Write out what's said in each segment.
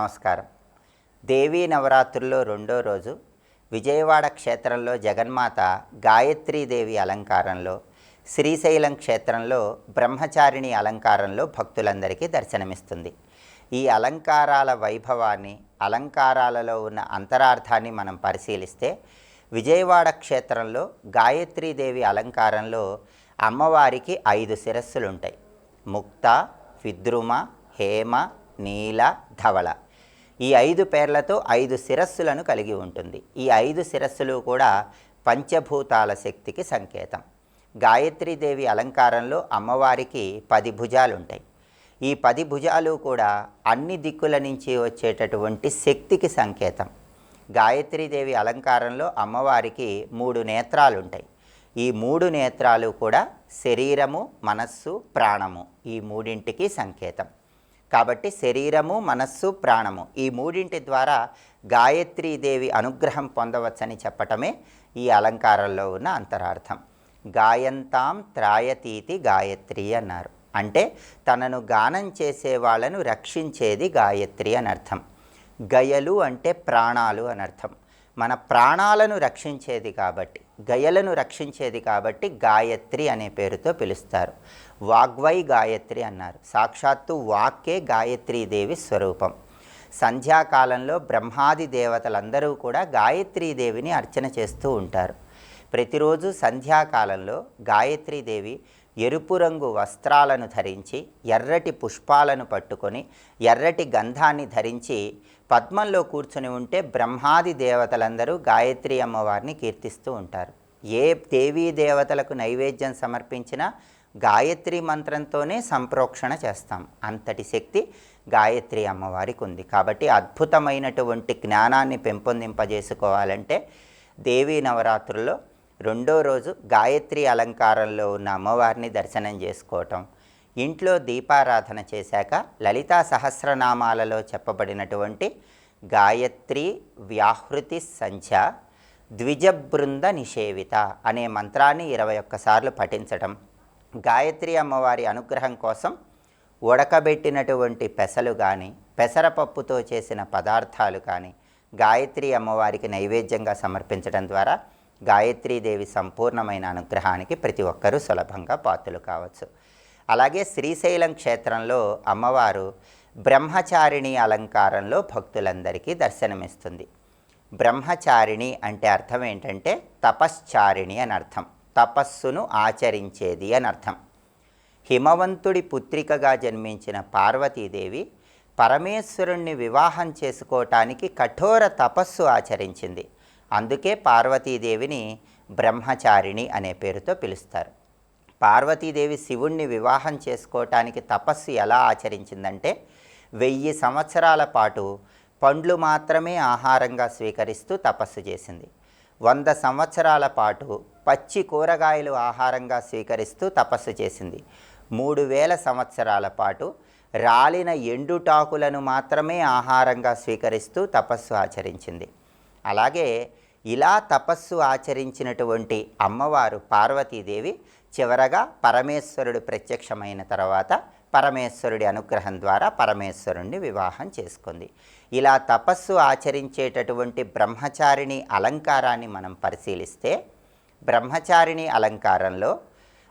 నమస్కారం. దేవీ నవరాత్రుల్లో రెండో రోజు విజయవాడ క్షేత్రంలో జగన్మాత గాయత్రీదేవి అలంకారంలో శ్రీశైలం క్షేత్రంలో బ్రహ్మచారిణి అలంకారంలో భక్తులందరికీ దర్శనమిస్తుంది. ఈ అలంకారాల వైభవాన్ని అలంకారాలలో ఉన్న అంతరార్థాన్ని మనం పరిశీలిస్తే విజయవాడ క్షేత్రంలో గాయత్రీదేవి అలంకారంలో అమ్మవారికి ఐదు శిరస్సులుంటాయి. ముక్త విద్రుమ హేమ నీల ధవళ. ఈ ఐదు పేర్లతో ఐదు శిరస్సులను కలిగి ఉంటుంది. ఈ ఐదు శిరస్సులు కూడా పంచభూతాల శక్తికి సంకేతం. గాయత్రీదేవి అలంకారంలో అమ్మవారికి పది భుజాలు ఉంటాయి ఈ పది భుజాలు కూడా అన్ని దిక్కుల నుంచి వచ్చేటటువంటి శక్తికి సంకేతం. గాయత్రీదేవి అలంకారంలో అమ్మవారికి మూడు నేత్రాలు ఉంటాయి ఈ మూడు నేత్రాలు కూడా శరీరము మనస్సు ప్రాణము ఈ మూడింటికి సంకేతం. కాబట్టి శరీరము మనస్సు ప్రాణము ఈ మూడింటి ద్వారా గాయత్రీదేవి అనుగ్రహం పొందవచ్చని చెప్పటమే ఈ అలంకారంలో ఉన్న అంతరార్థం. గాయంతాం త్రాయతీతి గాయత్రి అన్నారు. అంటే తనను గానం చేసే వాళ్ళను రక్షించేది గాయత్రి అని అర్థం. గయలు అంటే ప్రాణాలు అని అర్థం. మన ప్రాణాలను రక్షించేది కాబట్టి గయలను రక్షించేది కాబట్టి గాయత్రి అనే పేరుతో పిలుస్తారు. వాగ్వై గాయత్రి అన్నారు. సాక్షాత్తు వాక్కే గాయత్రీదేవి స్వరూపం. సంధ్యాకాలంలో బ్రహ్మాది దేవతలందరూ కూడా గాయత్రీదేవిని అర్చన చేస్తూ ఉంటారు. ప్రతిరోజు సంధ్యాకాలంలో గాయత్రీదేవి ఎరుపు రంగు వస్త్రాలను ధరించి ఎర్రటి పుష్పాలను పట్టుకొని ఎర్రటి గంధాన్ని ధరించి పద్మంలో కూర్చుని ఉంటే బ్రహ్మాది దేవతలందరూ గాయత్రి అమ్మవారిని కీర్తిస్తూ ఉంటారు. ఏ దేవీ దేవతలకు నైవేద్యం సమర్పించినా గాయత్రి మంత్రంతోనే సంప్రోక్షణ చేస్తాం. అంతటి శక్తి గాయత్రి అమ్మవారికి ఉంది. కాబట్టి అద్భుతమైనటువంటి జ్ఞానాన్ని పెంపొందింపజేసుకోవాలంటే దేవీ నవరాత్రుల్లో రెండో రోజు గాయత్రి అలంకారంలో ఉన్న అమ్మవారిని దర్శనం చేసుకోవటం ఇంట్లో దీపారాధన చేశాక లలితా సహస్రనామాలలో చెప్పబడినటువంటి గాయత్రి వ్యాహృతి సంధ్య ద్విజబృంద నిషేవిత అనే మంత్రాన్ని ఇరవై ఒక్కసార్లు పఠించటం. గాయత్రి అమ్మవారి అనుగ్రహం కోసం ఉడకబెట్టినటువంటి పెసలు కానీ పెసరపప్పుతో చేసిన పదార్థాలు కానీ గాయత్రి అమ్మవారికి నైవేద్యంగా సమర్పించడం ద్వారా గాయత్రీదేవి సంపూర్ణమైన అనుగ్రహానికి ప్రతి ఒక్కరూ సులభంగా పాత్రలు కావచ్చు. అలాగే శ్రీశైలం క్షేత్రంలో అమ్మవారు బ్రహ్మచారిణి అలంకారంలో భక్తులందరికీ దర్శనమిస్తుంది. బ్రహ్మచారిణి అంటే అర్థం ఏంటంటే తపశ్చారిణి అని అర్థం. తపస్సును ఆచరించేది అని అర్థం. హిమవంతుడి పుత్రికగా జన్మించిన పార్వతీదేవి పరమేశ్వరుణ్ణి వివాహం చేసుకోవటానికి కఠోర తపస్సు ఆచరించింది. అందుకే పార్వతీదేవిని బ్రహ్మచారిణి అనే పేరుతో పిలుస్తారు. పార్వతీదేవి శివుణ్ణి వివాహం చేసుకోవటానికి తపస్సు ఎలా ఆచరించిందంటే వెయ్యి సంవత్సరాల పాటు పండ్లు మాత్రమే ఆహారంగా స్వీకరిస్తూ తపస్సు చేసింది. వంద సంవత్సరాల పాటు పచ్చి కూరగాయలు ఆహారంగా స్వీకరిస్తూ తపస్సు చేసింది. మూడు వేల సంవత్సరాల పాటు రాలిన ఎండుటాకులను మాత్రమే ఆహారంగా స్వీకరిస్తూ తపస్సు ఆచరించింది. అలాగే ఇలా తపస్సు ఆచరించినటువంటి అమ్మవారు పార్వతీదేవి చివరగా పరమేశ్వరుడు ప్రత్యక్షమైన తర్వాత పరమేశ్వరుడి అనుగ్రహం ద్వారా పరమేశ్వరుణ్ణి వివాహం చేసుకుంది. ఇలా తపస్సు ఆచరించేటటువంటి బ్రహ్మచారిణి అలంకారాన్ని మనం పరిశీలిస్తే బ్రహ్మచారిణి అలంకారంలో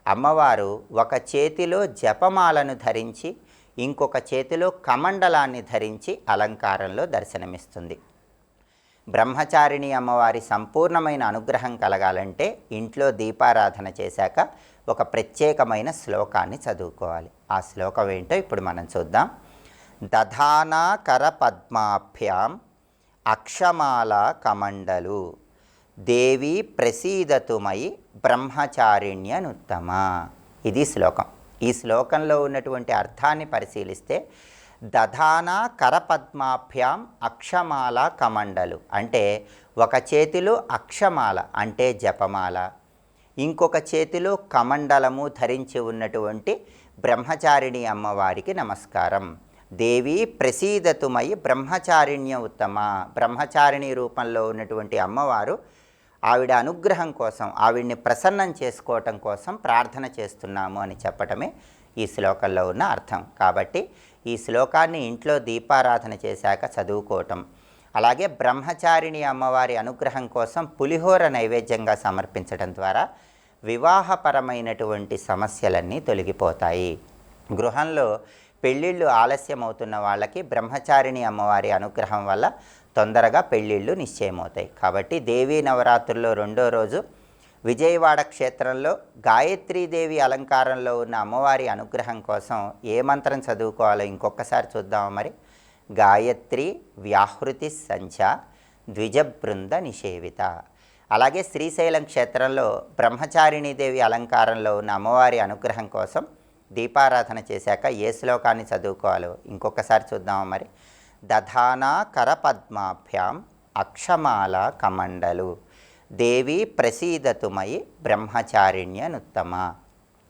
అమ్మవారు ఒక చేతిలో జపమాలను ధరించి ఇంకొక చేతిలో కమండలాన్ని ధరించి అలంకారంలో దర్శనమిస్తుంది. బ్రహ్మచారిణి అమ్మవారి సంపూర్ణమైన అనుగ్రహం కలగాలంటే ఇంట్లో దీపారాధన చేశాక ఒక ప్రత్యేకమైన శ్లోకాన్ని చదువుకోవాలి. ఆ శ్లోకం ఏంటో ఇప్పుడు మనం చూద్దాం. దధానా కర పద్మాభ్యాం అక్షమాల కమండలు దేవి ప్రసీదతుమయి బ్రహ్మచారిణ్యనుత్తమ. ఇది శ్లోకం. ఈ శ్లోకంలో ఉన్నటువంటి అర్థాన్ని పరిశీలిస్తే దధాన కరపద్మాభ్యాం అక్షమాల కమండలు. అంటే ఒక చేతిలో అక్షమాల అంటే జపమాల. ఇంకొక చేతిలో కమండలము ధరించి ఉన్నటువంటి బ్రహ్మచారిణి అమ్మవారికి నమస్కారం. దేవి ప్రసీదతుమై బ్రహ్మచారిణ్య ఉత్తమ. బ్రహ్మచారిణి రూపంలో ఉన్నటువంటి అమ్మవారు ఆవిడ అనుగ్రహం కోసం ఆవిడ్ని ప్రసన్నం చేసుకోవటం కోసం ప్రార్థన చేస్తున్నాము అని చెప్పటమే ఈ శ్లోకంలో ఉన్న అర్థం. కాబట్టి ఈ శ్లోకాన్ని ఇంట్లో దీపారాధన చేశాక చదువుకోవటం. అలాగే బ్రహ్మచారిణి అమ్మవారి అనుగ్రహం కోసం పులిహోర నైవేద్యంగా సమర్పించడం ద్వారా వివాహపరమైనటువంటి సమస్యలన్నీ తొలగిపోతాయి. గృహంలో పెళ్ళిళ్ళు ఆలస్యం అవుతున్న వాళ్ళకి బ్రహ్మచారిణి అమ్మవారి అనుగ్రహం వల్ల తొందరగా పెళ్ళిళ్ళు నిశ్చయమవుతాయి. కాబట్టి దేవీ నవరాత్రుల్లో రెండో రోజు విజయవాడ క్షేత్రంలో గాయత్రీదేవి అలంకారంలో ఉన్న అమ్మవారి అనుగ్రహం కోసం ఏ మంత్రం చదువుకోవాలో ఇంకొకసారి చూద్దామా మరి? గాయత్రి వ్యాహృతి సంధ్య ద్విజబృంద నిషేవిత. అలాగే శ్రీశైలం క్షేత్రంలో బ్రహ్మచారిణీదేవి అలంకారంలో ఉన్న అమ్మవారి అనుగ్రహం కోసం దీపారాధన చేశాక ఏ శ్లోకాన్ని చదువుకోవాలో ఇంకొకసారి చూద్దామా మరి? దధానా కరపద్మాభ్యాం అక్షమాల కమండలు దేవి ప్రసీదతుమయి బ్రహ్మచారిణ్యనుత్తమ.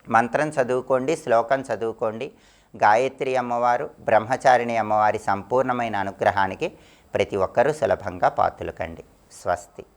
మంత్రం చదువుకోండి శ్లోకం చదువుకోండి. గాయత్రి అమ్మవారు బ్రహ్మచారిణి అమ్మవారి సంపూర్ణమైన అనుగ్రహానికి ప్రతి ఒక్కరూ సులభంగా పాతులకండి స్వస్తి.